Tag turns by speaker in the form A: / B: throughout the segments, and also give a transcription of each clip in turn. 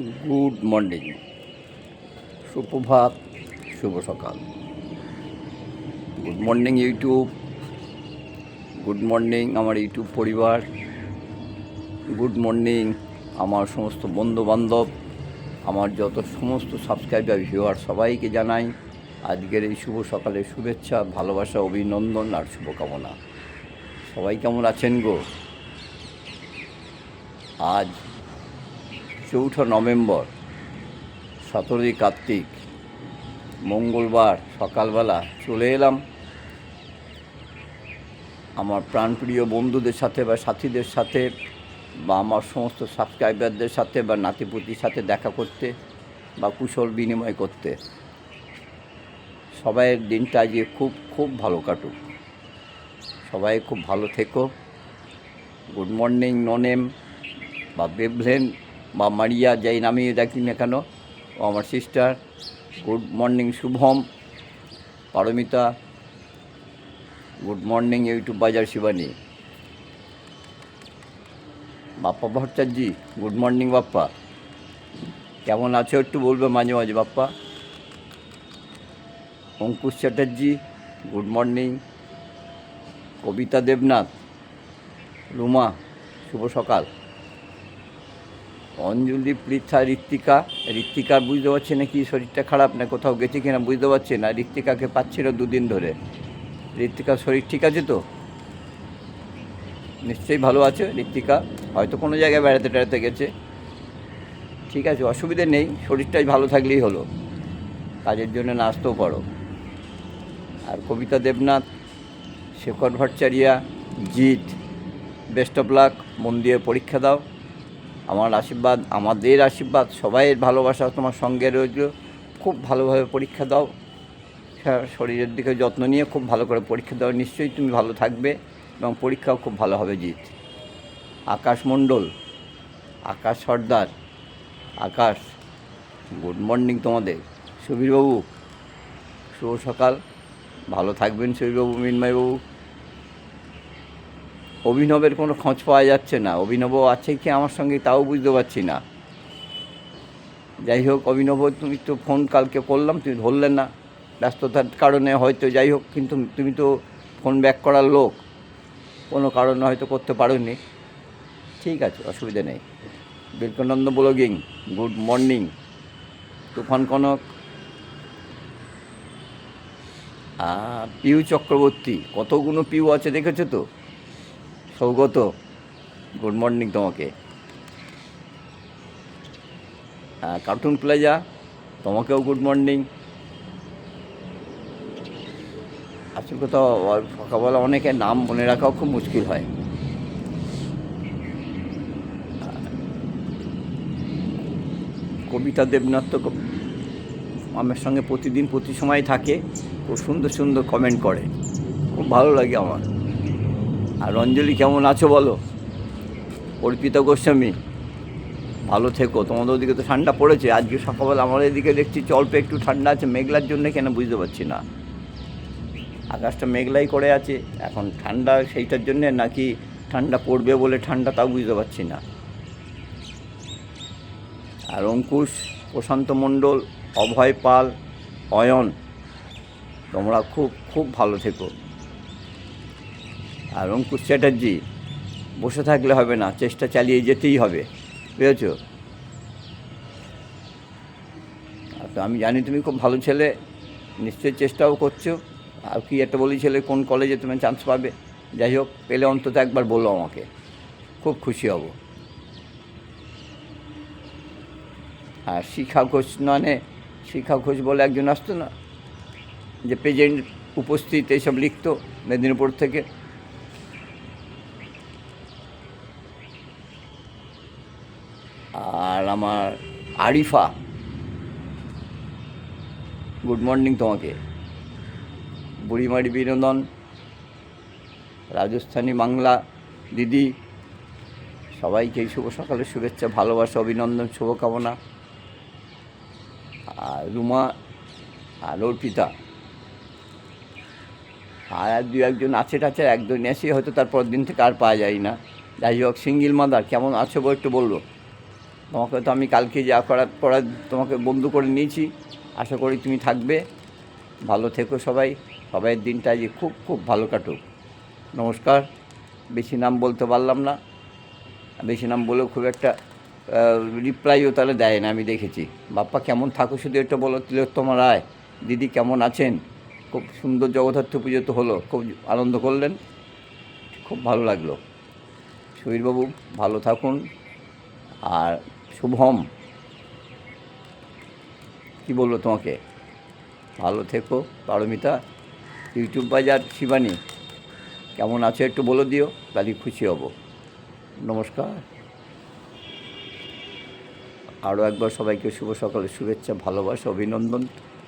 A: Good morning. সুপ্রভাত, শুভ সকাল। Good morning YouTube. Good morning আমার ইউটিউব পরিবার। গুড মর্নিং আমার সমস্ত বন্ধু বান্ধব আমার যত সমস্ত সাবস্ক্রাইবার, ভিউয়ার সবাইকে জানাই আজকের এই শুভ সকালের শুভেচ্ছা, ভালোবাসা, অভিনন্দন আর শুভকামনা। সবাই কেমন আছেন গো? আজ চৌঠা নভেম্বর সতেরোই কার্তিক, মঙ্গলবার সকালবেলা চলে এলাম। আমার প্রাণপ্রিয় বন্ধুদের সাথে বা সাথীদের সাথে বা আমার সমস্ত সাবস্ক্রাইবারদের সাথে বা নাতিপুতির সাথে দেখা করতে বা কুশল বিনিময় করতে। সবাইয়ের দিনটা আজকে খুব খুব ভালো কাটুক। সবাই খুব ভালো থেকো। গুড মর্নিং, ননেম বা বেভলেন বা মারিয়া যাই নামিয়ে ডাকি না কেন ও আমার sister good morning Shubham, Paromita good morning YouTube বাজার Shivani. Bappa Bhattacharya good morning Bappa. কেমন আছো একটু বলবে মাঝে মাঝে বাপ্পা? অঙ্কুশ চ্যাটার্জি গুড মর্নিং কবিতা দেবনাথ, রুমা, শুভ সকাল। অঞ্জলি, পৃথা, ঋত্বিকা। ঋত্বিকা বুঝতে পারছে না কি শরীরটা খারাপ না কোথাও গেছে কিনা বুঝতে পারছে না। ঋত্বিকাকে পাচ্ছিল দুদিন ধরে। ঋত্বিকার শরীর ঠিক আছে তো? নিশ্চয়ই ভালো আছে ঋত্বিকা। হয়তো কোনো জায়গায় বেড়াতে টেড়াতে গেছে। ঠিক আছে, অসুবিধে নেই। শরীরটাই ভালো থাকলেই হলো। কাজের জন্য নাচতেও পারো। আর Kabita Debnath, Shekhar Bhattacharya, Jeet, best of luck, মন দিয়ে পরীক্ষা দাও। আমার আশীর্বাদ, আমাদের আশীর্বাদ, সবাইয়ের ভালোবাসা তোমার সঙ্গে রয়েছে খুব ভালোভাবে পরীক্ষা দাও। শরীরের দিকে যত্ন নিয়ে খুব ভালো করে পরীক্ষা দাও। নিশ্চয়ই তুমি ভালো থাকবে এবং পরীক্ষাও খুব ভালো হবে জিত আকাশ মণ্ডল, আকাশ সর্দার, আকাশ, গুড মর্নিং তোমাদের। সুবীরবাবু, শুভ সকাল। ভালো থাকবেন সুবীরবাবু, মিনময়বাবু। অভিনবের কোনো খোঁজ পাওয়া যাচ্ছে না। অভিনব আছে কি আমার সঙ্গে তাও বুঝতে পারছি না। যাই হোক অভিনব, তুমি তো ফোন কালকে করলাম, তুমি ধরলেন না। ব্যস্ততার কারণে হয়তো যাই হোক কিন্তু তুমি তো ফোন ব্যাক করার লোক। কোনো কারণে হয়তো করতে পারোনি। ঠিক আছে, অসুবিধা নেই। বিলকানন্দ blogging, good morning. Tufan Kanak. Piu Chakraborty, কতগুলো পিউ আছে দেখেছ তো? সৌগত গুড মর্নিং তোমাকে। আহ, কার্টুন প্লাজা তোমাকেও গুড মর্নিং আসল কথা ও- সকালবেলা অনেকের নাম মনে রাখাও খুব মুশকিল হয়। কবিতা দেবনাথ তো আমার সঙ্গে প্রতিদিন প্রতি সময় থাকে খুব সুন্দর সুন্দর কমেন্ট করে। খুব ভালো লাগে আমার। আর অঞ্জলি কেমন আছো বলো? অর্পিতা গোস্বামী, ভালো থেকো। তোমাদের ওদিকে তো ঠান্ডা পড়েছে। আজকে সকালবেলা আমার এদিকে দেখছি অল্প একটু ঠান্ডা আছে, মেঘলার জন্য কেন বুঝতে পারছি না। আকাশটা মেঘলাই করে আছে, এখন ঠান্ডা সেইটার জন্যে নাকি ঠান্ডা পড়বে বলে ঠান্ডা তাও বুঝতে পারছি না। আর অঙ্কুশ, প্রশান্ত মণ্ডল, অভয় পাল, অয়ন, তোমরা খুব খুব ভালো থেকো। আর অঙ্কুশ চ্যাটার্জি বসে থাকলে হবে না, চেষ্টা চালিয়ে যেতেই হবে, বুঝেছ? তো আমি জানি তুমি খুব ভালো ছেলে, নিশ্চয়ই চেষ্টাও করছ। আর কি একটা বলি ছেলে, কোন কলেজে তুমি চান্স পাবে? যাই হোক, পেলে অন্তত একবার বলো আমাকে। খুব খুশি হব। আর শিখা ঘোষ নয়, শিখা ঘোষ বলে একজন আসতো না, যে প্রেজেন্ট উপস্থিত এইসব লিখতো, মেদিনীপুর থেকে। আর আমার আরিফা গুড মর্নিং তোমাকে। বুড়িমারি বিনোদন, রাজস্থানী বাংলা দিদি, সবাইকে এই শুভ সকালের শুভেচ্ছা, ভালোবাসা, অভিনন্দন, শুভকামনা। আর রুমা, আর অর্পিতা। আর দু একজন আছে টাছে, একজন এসে হয়তো তার তারপর দিন থেকে আর পাওয়া যায় না। যাই হোক, সিঙ্গিল মাদার, কেমন আছো বো একটু বলব? তোমাকে তো আমি কালকে যা করার করা তোমাকে বন্ধু করে নিয়েছি। আশা করি তুমি থাকবে। ভালো থেকো সবাই। সবাইয়ের দিনটা আজ খুব খুব ভালো কাটুক। নমস্কার। বেশি নাম বলতে পারলাম না। বেশি নাম বলেও খুব একটা রিপ্লাইও তাহলে দেয় না, আমি দেখেছি। বাপ্পা, কেমন থাকো শুধু একটা বলো, তিলোত্তমা রায়। দিদি, কেমন আছেন? খুব সুন্দর জগদ্ধাত্র পুজো তো হলো, খুব আনন্দ করলেন। খুব ভালো লাগল। সুবীরবাবু, ভালো থাকুন। আর শুভম। কি বলব তোমাকে? ভালো থেকো, পারমিতা। ইউটিউব বাজার শিবানী, কেমন আছো একটু বলে দিও তাহলে খুশি হব। নমস্কার। আরও একবার সবাইকে শুভ সকালের শুভেচ্ছা, ভালোবাসা, অভিনন্দন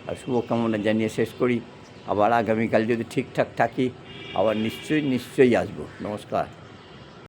A: আর শুভকামনা জানিয়ে শেষ করি। আবার আগামীকাল যদি ঠিকঠাক থাকি, আবার নিশ্চয়ই নিশ্চয়ই আসব। নমস্কার।